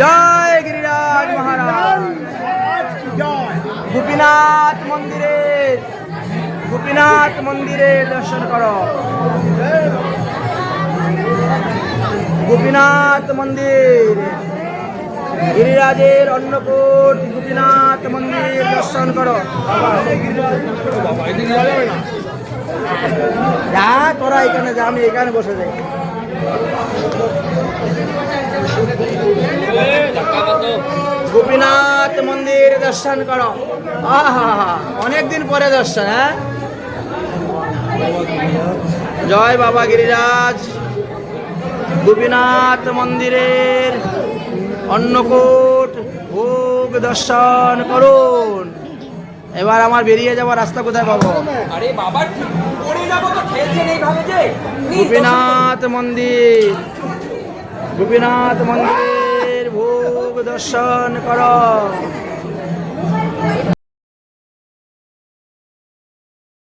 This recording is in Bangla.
জয় গিরিরাজ মহারাজ। গোপীনাথ মন্দিরে গোপীনাথ মন্দিরে দর্শন করো। গোপীনাথ মন্দির, গিরিরাজের অন্নকূট গোপীনাথ মন্দির দর্শন করো। যা তোরা এখানে যা, আমি এখানে বসে যাই। গোপীনাথ মন্দির দর্শন করো। অনেকদিন পরে দর্শন হ্যাঁ? জয় বাবা গিরিরাজ। গোপীনাথ মন্দিরের অন্নকূট ভোগ দর্শন করুন। এবার আমার বেরিয়ে যাওয়ার রাস্তা কোথায় পাবো? আরে বাবা গোপীনাথ মন্দির। গোপীনাথ মন্দির ভোগ দর্শন কর।